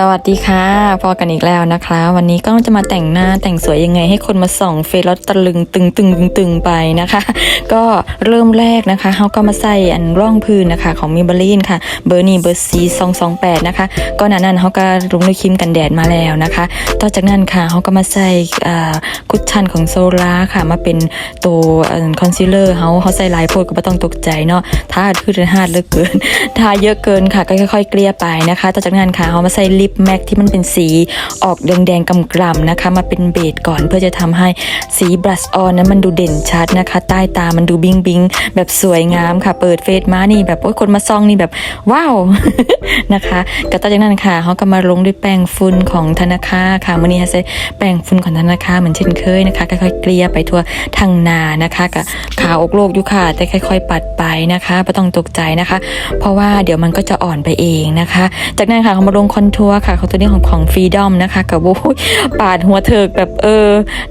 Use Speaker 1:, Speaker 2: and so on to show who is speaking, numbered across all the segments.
Speaker 1: สวัสดีค่ะพอกันอีกแล้วนะคะ วันนี้ก็จะมาแต่งหน้าแต่งสวยยังไง ให้คนมาส่องเฟซแล้วตะลึงตึงตึงตึงตึงไปนะคะ ก็เริ่มแรกนะคะเขาก็มาใส่อันร่องพื้นนะคะของมิบลีนค่ะ เบอร์นี้เบอร์ซีสองสองแปดนะคะ ก็นั้นนั้นเขาก็ลงด้วยครีมกันแดดมาแล้วนะคะ ต่อจากนั้นค่ะเขาก็มาใส่อ่าคุชชั่นของโซล่าค่ะ มาเป็นตัวคอนซีลเลอร์เขาเขาใส่ลายโพดก็ไม่ต้องตกใจเนาะถ้าคือเดือนห้าเลือเกินทาเยอะเกินค่ะก็ค่อยๆเกลี่ยไปนะคะ ต่อจากนั้นค่ะเขามาใส่ลิปแม็กที่มันเป็นสีออกแดงๆกำกล่ำๆนะคะ มาเป็นเบสก่อนเพื่อจะทำให้สีบลัชออนนั้นมันดูเด่นชัดนะคะ ใต้ตามันดูบิงบิงแบบสวยงามค่ะ เปิดเฟซมานี่แบบโอ้ยคนมาซองนี่แบบว้าวนะคะก็ต่อจากนั้นค่ะเขาก็มาลงด้วยแป้งฝุ่นของธนาคารค่ะมื่อนี้ใช้แป้งฝุ่นของธนาคารเหมือนเช่นเคยนะคะค่อยๆเกลี่ยไปทั่วทางหนานะคะกับขาอกโลกอยู่ค่ะ แต่ค่อย ๆ ปัดไปนะคะไม่ต้องตกใจนะคะ เพราะว่าเดี๋ยวมันก็จะอ่อนไปเองนะคะ จากนั้นค่ะเขามาลงคอนทัวร์ค่ะเขาตัวนี้ของของฟรีดอมนะคะกับโอ้ยปาดหัวเถิกแบบเออ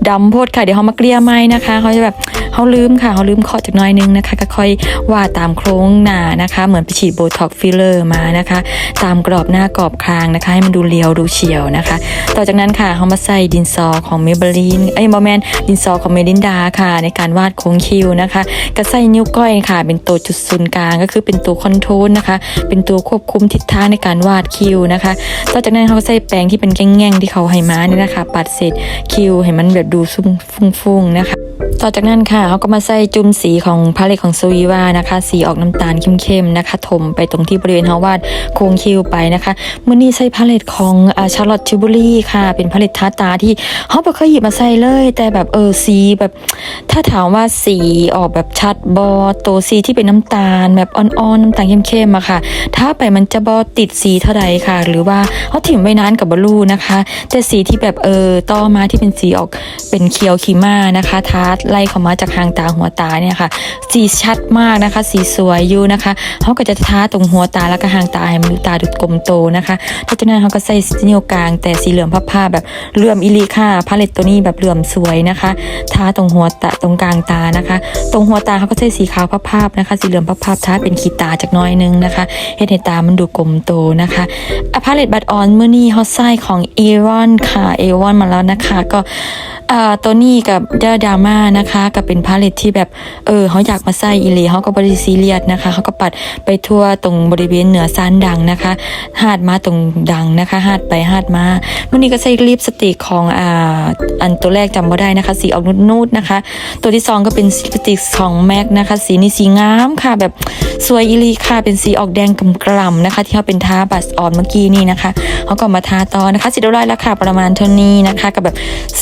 Speaker 1: ดำโพดค่ะเดี๋ยวเขามาเกลี่ยไม้นะคะเขาจะแบบ เขาลืมค่ะเขาลืมเคาะจากน้อยนึงนะคะ ก็ค่อยวาดตามโครงหน้านะคะ เหมือนไปฉีดโบท็อกฟิลเลอร์มานะคะ ตามกรอบหน้ากรอบคางนะคะ ให้มันดูเรียวดูเฉียวนะคะ ต่อจากนั้นค่ะเขามาใส่ดินสอของเมเบลีนเอ้บอแมนดินสอของเมลินดาค่ะ ในการวาดโค้งคิ้วนะคะ ก็ใส่นิ้วก้อยค่ะ เป็นตัวจุดศูนย์กลางก็คือเป็นตัวคอนโทรลนะคะ เป็นตัวควบคุมทิศทางในการวาดคิ้วนะคะ ต่อจากนั้นเขาก็ใส่แปรงที่เป็นแง่งๆที่เขาให้มานี่นะคะ ปัดเศษคิ้วให้มันแบบดูฟุ้งๆนะคะ ต่อจากนั้นค่ะเขาก็มาใส่จุ่มสีของพาเลตของซูวีวานะคะ สีออกน้ำตาลเข้มๆนะคะ ถมไปตรงที่บริเวณเฮาวาดโค้งคิ้วไปนะคะเมื่อนี้ใส่พาเลตของอาชาร์ลอตชิบุรีค่ะ เป็นพาเลตทาตาที่เขาไม่เคยหยิบมาใส่เลย แต่แบบเออสีแบบถ้าถามว่าสีออกแบบชัดบอตัวสีที่เป็นน้ำตาล แบบอ่อนๆน้ำตาลเข้มๆอะค่ะ ถ้าไปมันจะบอติดสีเท่าใดค่ะ หรือว่าเขาถิ่มไว้นานกับบลูนะคะ แต่สีที่แบบเออต่อมาที่เป็นสีออกเป็นเขียวขีม่านะคะทาร์ตไล่เข้ามาจากหางตาหัวตาเนี่ยค่ะ สีชัดมากนะคะ สีสวยอยู่นะคะเขาก็จะทาตรงหัวตาแล้วก็หางตาให้มันดูตาดูกลมโตนะคะเพราะฉะนั้นเขาก็ใส่นิ้วกลาง แต่สีเหลืองผ้าๆแบบเหลื่อมอิลีค่ะพาเลตตัวนี้แบบเหลื่อมสวยนะคะ ทาตรงหัวตาตรงกลางตานะคะ ตรงหัวตาเขาก็ใช้สีขาวผ้าๆนะคะ สีเหลืองผ้าๆทาเป็นขีดตาจากน้อยนึงนะคะเฮ็ดให้ตามันดูกลมโตนะคะอะพาเลตบัตออนเมื่อนี้ฮอตไซของเอรอนค่ะเอรอนมาแล้วนะคะ ก็อ่าตัวนี้กับเดดาม่านะคะกับเป็นพาเลตที่แบบเออเขาอยากมาใส่อีหลีเขาก็บริซีเรียสนะคะเขาก็ปัดไปทั่วตรงบริเวณเหนือซานดังนะคะหาดมาตรงดังนะคะหาดไปหาดมาวันนี้ก็ใส่ลิปสติกของอ่าอันตัวแรกจำไม่ได้นะคะ สีออกนูดๆนะคะ ตัวที่สองก็เป็นลิปสติกของแม็กนะคะสีนี้สีงามค่ะแบบสวยอีหลีค่ะเป็นสีออกแดงกล่ำๆนะคะ ที่เขาเป็นทาบัสออนเมื่อกี้นี่นะคะเขาก็มาทาต่อนะคะสีเรียบร้อยแล้วค่ะประมาณเท่านี้นะคะกับแบบ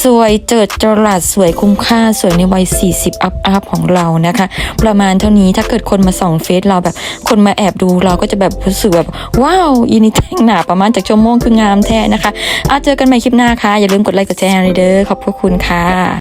Speaker 1: สวยเจิดจรัสสวยคุ้มค่าสวยในวัย 40 อัพอัพของเรานะคะ ประมาณเท่านี้ถ้าเกิดคนมาส่องเฟซเราแบบ คนมาแอบดูเราก็จะแบบรู้สึกแบบว้าวยินดีแท่งหนาประมาณจากชั่วโมงคืองามแท้นะคะเอาเจอกันใหม่คลิปหน้าค่ะ อย่าลืมกดไลค์กดแชร์เลยเด้อขอบพระคุณค่ะ